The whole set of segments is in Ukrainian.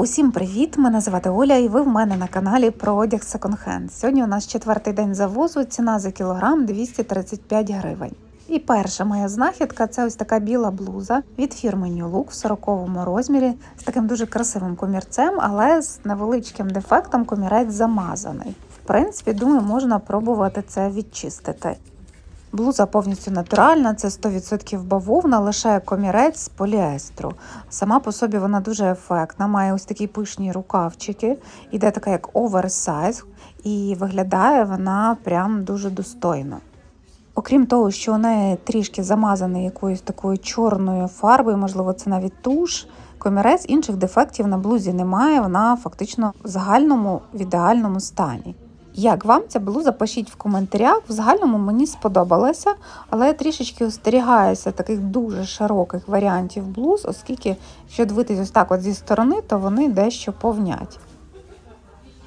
Усім привіт! Мене звати Оля, і ви в мене на каналі про одяг секонд-хенд. Сьогодні у нас четвертий день завозу. Ціна за кілограм 235 гривень. І перша моя знахідка це ось така біла блуза від фірми New Look в 40 розмірі з таким дуже красивим комірцем, але з невеличким дефектом комірець замазаний. В принципі, думаю, можна пробувати це відчистити. Блуза повністю натуральна, це 100% бавовна, лише комірець з поліестру. Сама по собі вона дуже ефектна, має ось такі пишні рукавчики, іде така як оверсайз, і виглядає вона прям дуже достойно. Окрім того, що у неї трішки замазаний якоюсь такою чорною фарбою, можливо, це навіть туш. Комірець інших дефектів на блузі немає, вона фактично в загальному в ідеальному стані. Як вам ця блуза? Пишіть в коментарях. В загальному мені сподобалося, але я трішечки остерігаюся таких дуже широких варіантів блуз, оскільки, якщо дивитись ось так от зі сторони, то вони дещо повнять.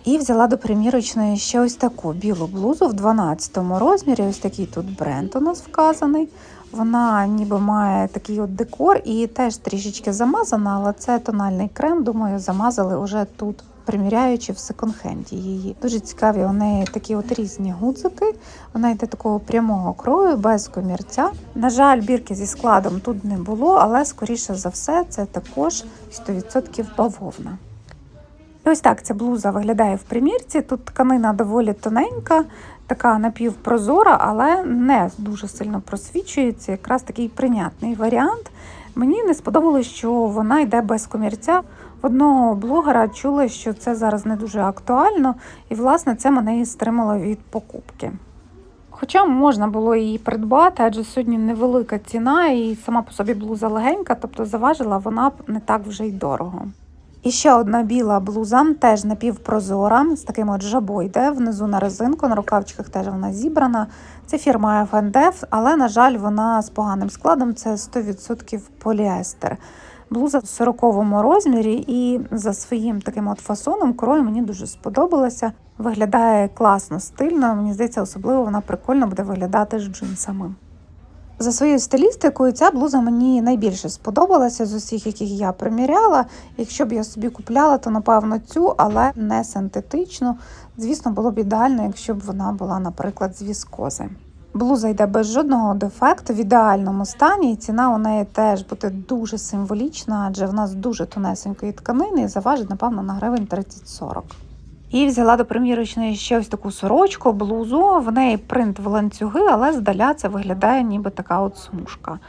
І взяла до примірочної ще ось таку білу блузу в 12 розмірі. Ось такий тут бренд у нас вказаний. Вона ніби має такий от декор і теж трішечки замазана, але це тональний крем. Думаю, замазали вже тут приміряючи в секонд-хенді її. Дуже цікаві у неї такі от різні гудзики. Вона йде такого прямого крою, без комірця. На жаль, бірки зі складом тут не було, але скоріше за все це також 100% бавовна. Ось так ця блуза виглядає в примірці. Тут тканина доволі тоненька, така напівпрозора, але не дуже сильно просвічується. Якраз такий прийнятний варіант. Мені не сподобалось, що вона йде без комірця. Одного блогера чула, що це зараз не дуже актуально, і, власне, це мене і стримало від покупки. Хоча можна було її придбати, адже сьогодні невелика ціна, і сама по собі блуза легенька, тобто заважила вона б не так вже й дорого. І ще одна біла блуза, теж напівпрозора, з таким от жабо йде внизу на резинку, на рукавчиках теж вона зібрана. Це фірма FNDF, але, на жаль, вона з поганим складом це 100% поліестер. Блуза в 40 розмірі і за своїм таким от фасоном крою мені дуже сподобалася. Виглядає класно, стильно. Мені здається, особливо вона прикольно буде виглядати з джинсами. За своєю стилістикою ця блуза мені найбільше сподобалася з усіх, яких я приміряла. Якщо б я собі купляла, то напевно цю, але не синтетичну. Звісно, було б ідеально, якщо б вона була, наприклад, з віскози. Блуза йде без жодного дефекту в ідеальному стані, і ціна у неї теж буде дуже символічна, адже в нас дуже тонесенької тканини і заважить, напевно, на гривень 30-40. І взяла до примірочної ще ось таку сорочку, блузу. В неї принт в ланцюги, але здаля це виглядає ніби така от смужка.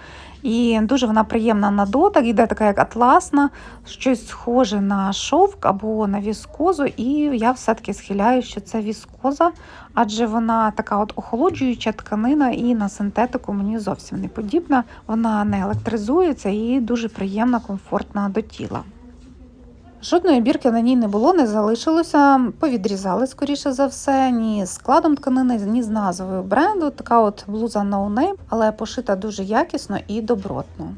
І дуже вона приємна на дотик, іде така як атласна, щось схоже на шовк або на віскозу. І я все-таки схиляю, що це віскоза, адже вона така от охолоджуюча тканина, і на синтетику мені зовсім не подібна. Вона не електризується і дуже приємна, комфортна до тіла. Жодної бірки на ній не було, не залишилося. Повідрізали, скоріше за все, ні складом тканини, ні з назвою бренду. Така от блуза no name, але пошита дуже якісно і добротно.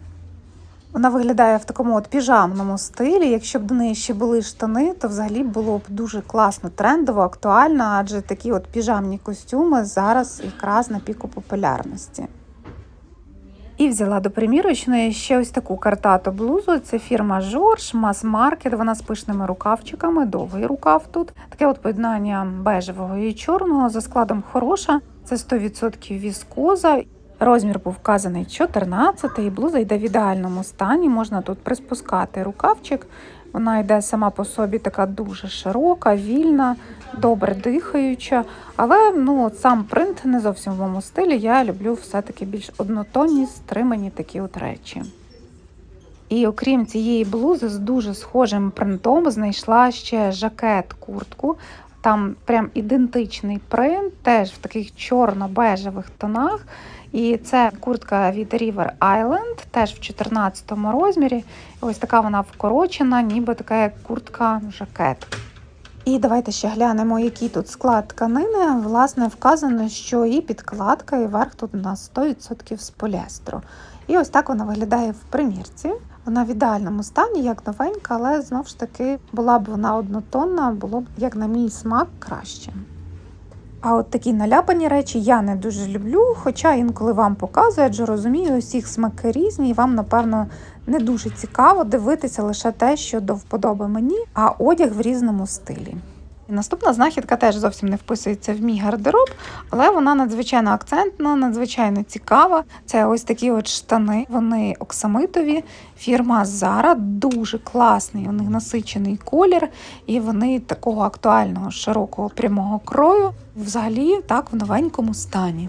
Вона виглядає в такому от піжамному стилі. Якщо б до неї ще були штани, то взагалі було б дуже класно, трендово, актуально, адже такі от піжамні костюми зараз якраз на піку популярності. І взяла до примірочної ще ось таку картату блузу. Це фірма Жорж, мас-маркет. Вона з пишними рукавчиками, довгий рукав тут. Таке от поєднання бежевого і чорного за складом хороша. Це 100% віскоза. Розмір був вказаний 14 і блуза йде в ідеальному стані. Можна тут приспускати рукавчик. Вона йде сама по собі така дуже широка, вільна, добре дихаюча. Але ну, сам принт не зовсім в моєму стилі. Я люблю все-таки більш однотонні, стримані такі от речі. І окрім цієї блузи з дуже схожим принтом знайшла ще жакет-куртку. Там прям ідентичний принт, теж в таких чорно-бежевих тонах. І це куртка від River Island, теж в 14 розмірі. Ось така вона вкорочена, ніби така куртка-жакет. І давайте ще глянемо, який тут склад тканини. Власне, вказано, що і підкладка, і верх тут у нас 100% з поліестру. І ось так вона виглядає в примірці. Вона в ідеальному стані, як новенька, але знову ж таки була б вона однотонна, було б, як на мій смак, краще. А от такі наляпані речі я не дуже люблю, хоча інколи вам показую, адже розумію, усіх смаки різні, і вам, напевно, не дуже цікаво дивитися лише те, що до вподоби мені, а одяг в різному стилі. І наступна знахідка теж зовсім не вписується в мій гардероб, але вона надзвичайно акцентна, надзвичайно цікава. Це ось такі от штани. Вони оксамитові. Фірма Zara, дуже класний. У них насичений колір, і вони такого актуального широкого прямого крою. Взагалі так в новенькому стані.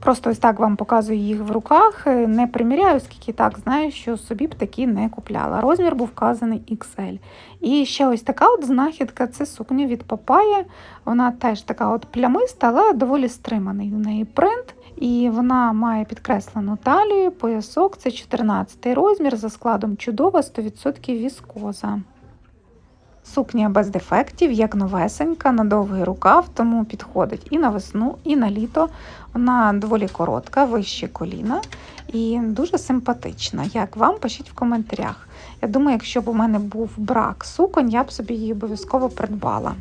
Просто ось так вам показую їх в руках. Е, Не приміряю, оскільки так знаю, що собі б такі не купляла. Розмір був вказаний XL. І ще ось така от знахідка це сукня від Папая. Вона теж така от плямиста, але доволі стриманий у неї принт. І вона має підкреслену талію, поясок це 14 розмір за складом чудова, 100% віскоза. Сукня без дефектів, як новесенька, на довгий рукав, тому підходить і на весну, і на літо. Вона доволі коротка, вище коліна і дуже симпатична. Як вам пишіть в коментарях. Я думаю, якщо б у мене був брак суконь, я б собі її обов'язково придбала.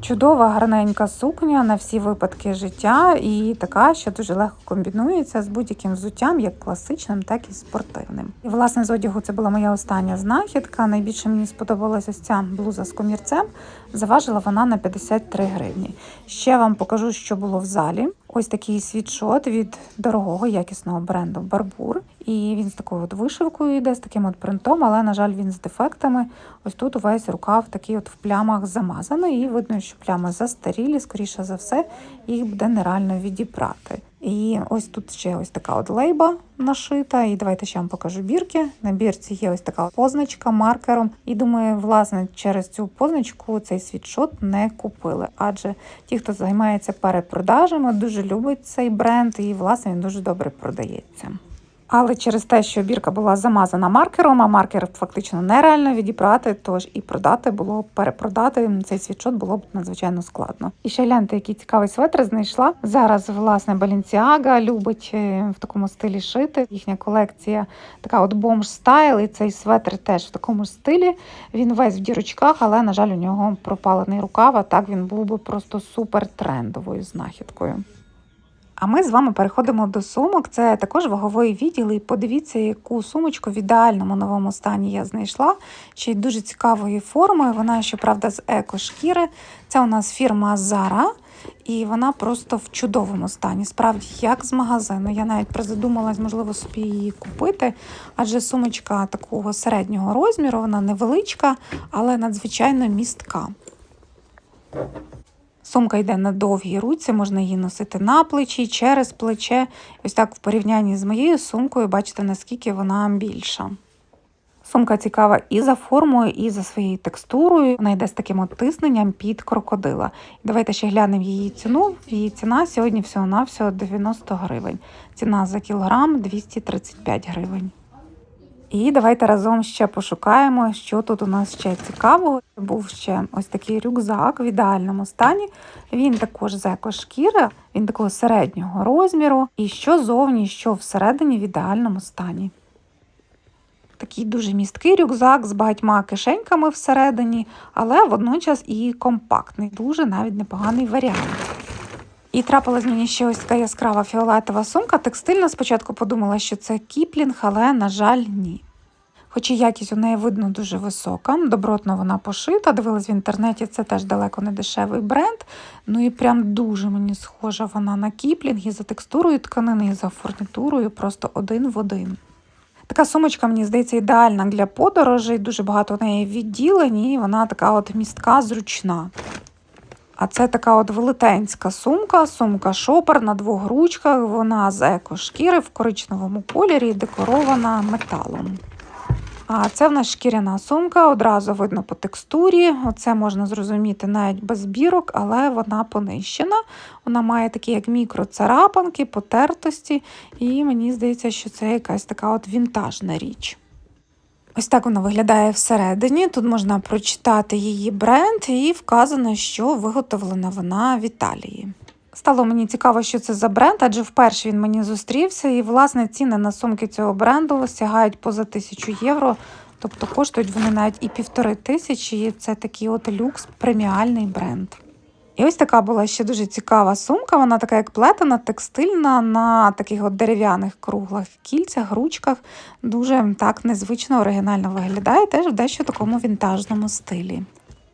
Чудова, гарненька сукня на всі випадки життя і така, що дуже легко комбінується з будь-яким взуттям, як класичним, так і спортивним. І власне з одягу це була моя остання знахідка. Найбільше мені сподобалася ось ця блуза з комірцем. Заважила вона на 53 гривні. Ще вам покажу, що було в залі. Ось такий світшот від дорогого якісного бренду Барбур. І він з такою от вишивкою йде, з таким от принтом, але, на жаль, він з дефектами. Ось тут увесь рукав такий от в плямах замазаний, і видно, що плями застарілі, скоріше за все, їх буде нереально відібрати. І ось тут ще ось така от лейба нашита. І давайте ще вам покажу бірки. На бірці є ось така позначка маркером. І думаю, власне, через цю позначку цей світшот не купили. Адже ті, хто займається перепродажами, дуже любить цей бренд, і власне він дуже добре продається. Але через те, що бірка була замазана маркером, а маркер фактично нереально відібрати, тож і продати було перепродати цей світшот було б надзвичайно складно. І ще гляньте, який цікавий светр знайшла. Зараз власне Balenciaga любить е, в такому стилі шити. Їхня колекція така от бомж стайл, і цей светр теж в такому стилі. Він весь в дірочках, але на жаль, у нього пропалений рукав. А так він був би просто супер трендовою знахідкою. А ми з вами переходимо до сумок. Це також ваговий відділ. І подивіться, яку сумочку в ідеальному новому стані я знайшла. Ще й дуже цікавої форми. Вона, щоправда, з екошкіри. Це у нас фірма Zara. І вона просто в чудовому стані. Справді, як з магазину. Я навіть призадумалась, можливо, собі її купити, адже сумочка такого середнього розміру, вона невеличка, але надзвичайно містка. Сумка йде на довгій руці, можна її носити на плечі, через плече. Ось так в порівнянні з моєю сумкою, бачите, наскільки вона більша. Сумка цікава і за формою, і за своєю текстурою. Вона йде з таким от тисненням під крокодила. Давайте ще глянемо її ціну. Її ціна сьогодні всього-навсього 90 гривень. Ціна за кілограм 235 гривень. І давайте разом ще пошукаємо, що тут у нас ще цікавого. Був ще ось такий рюкзак в ідеальному стані. Він також з екошкіри, він такого середнього розміру. І що зовні, що всередині в ідеальному стані. Такий дуже місткий рюкзак з багатьма кишеньками всередині, але водночас і компактний, дуже навіть непоганий варіант. І трапилась мені ще ось така яскрава фіолетова сумка. Текстильна спочатку подумала, що це кіплінг, але, на жаль, ні. Хоч і якість у неї видно дуже висока, добротно вона пошита. Дивилась в інтернеті, це теж далеко не дешевий бренд. Ну і прям дуже мені схожа вона на кіплінг і за текстурою тканини, і за фурнітурою, просто один в один. Така сумочка, мені здається, ідеальна для подорожей, дуже багато у неї відділень, і вона така от містка, зручна. А це така от велетенська сумка, сумка шопер на двох ручках. Вона з екошкіри в коричневому кольорі, декорована металом. А це в нас шкіряна сумка, одразу видно по текстурі. Оце можна зрозуміти навіть без бірок, але вона понищена. Вона має такі, як мікроцарапанки, потертості, і мені здається, що це якась така от вінтажна річ. Ось так вона виглядає всередині. Тут можна прочитати її бренд, і вказано, що виготовлена вона в Італії. Стало мені цікаво, що це за бренд, адже вперше він мені зустрівся, і власне ціни на сумки цього бренду сягають поза тисячу євро. Тобто коштують вони навіть і півтори тисячі. і Це такий от люкс преміальний бренд. І ось така була ще дуже цікава сумка. Вона така як плетена, текстильна на таких от дерев'яних круглих кільцях, ручках. Дуже так незвично оригінально виглядає, теж в дещо такому вінтажному стилі.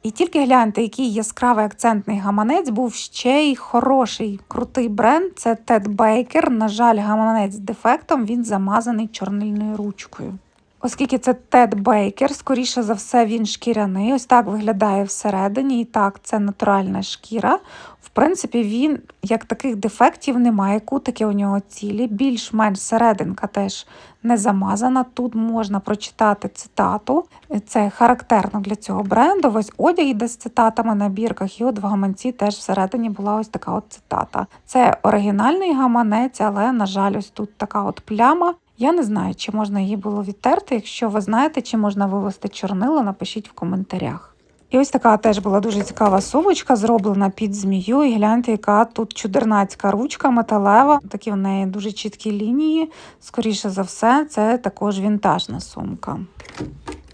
І тільки гляньте, який яскравий акцентний гаманець був ще й хороший, крутий бренд. Це Ted Baker. На жаль, гаманець з дефектом він замазаний чорнильною ручкою. Оскільки це Тед Бейкер, скоріше за все, він шкіряний. Ось так виглядає всередині. І так, це натуральна шкіра. В принципі, він як таких дефектів немає. Кутики у нього цілі, більш-менш серединка теж не замазана. Тут можна прочитати цитату. Це характерно для цього бренду. Ось одяг йде з цитатами на бірках, і от в гаманці теж всередині була ось така от цитата. Це оригінальний гаманець, але, на жаль, ось тут така от пляма. Я не знаю, чи можна її було відтерти. Якщо ви знаєте, чи можна вивести чорнило, напишіть в коментарях. І ось така теж була дуже цікава сумочка, зроблена під змію. І гляньте, яка тут чудернацька ручка металева. Такі в неї дуже чіткі лінії. Скоріше за все, це також вінтажна сумка.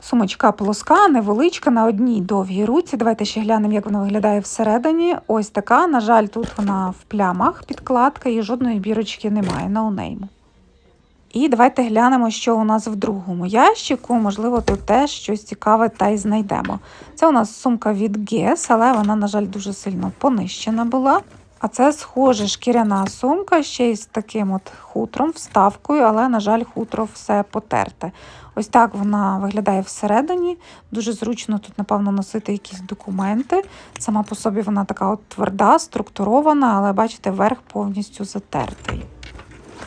Сумочка плоска, невеличка на одній довгій руці. Давайте ще глянемо, як вона виглядає всередині. Ось така. На жаль, тут вона в плямах підкладка і жодної бірочки немає на унейму. І давайте глянемо, що у нас в другому ящику. Можливо, тут теж щось цікаве та й знайдемо. Це у нас сумка від Guess, але вона, на жаль, дуже сильно понищена була. А це схоже шкіряна сумка ще й з таким от хутром, вставкою, але, на жаль, хутро все потерте. Ось так вона виглядає всередині. Дуже зручно тут, напевно, носити якісь документи. Сама по собі вона така от тверда, структурована, але бачите, верх повністю затертий.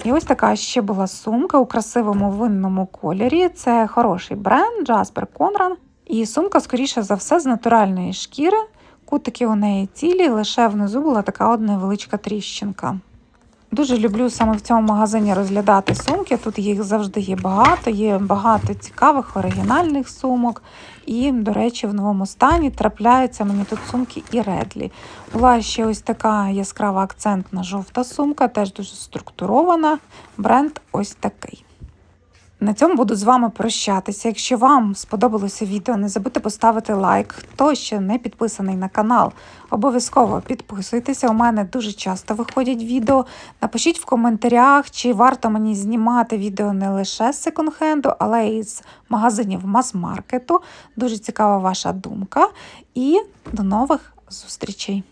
І ось така ще була сумка у красивому винному кольорі. Це хороший бренд Jasper Conran. І сумка, скоріше за все, з натуральної шкіри. Кутики у неї цілі, лише внизу була така одна невеличка тріщинка. Дуже люблю саме в цьому магазині розглядати сумки. Тут їх завжди є багато, є багато цікавих оригінальних сумок. І, до речі, в новому стані трапляються мені тут сумки і редлі. Була ще ось така яскрава акцентна жовта сумка, теж дуже структурована. Бренд ось такий. На цьому буду з вами прощатися. Якщо вам сподобалося відео, не забудьте поставити лайк. Хто ще не підписаний на канал, обов'язково підписуйтеся. У мене дуже часто виходять відео. Напишіть в коментарях, чи варто мені знімати відео не лише з секонд-хенду, але й з магазинів мас-маркету. Дуже цікава ваша думка. І до нових зустрічей!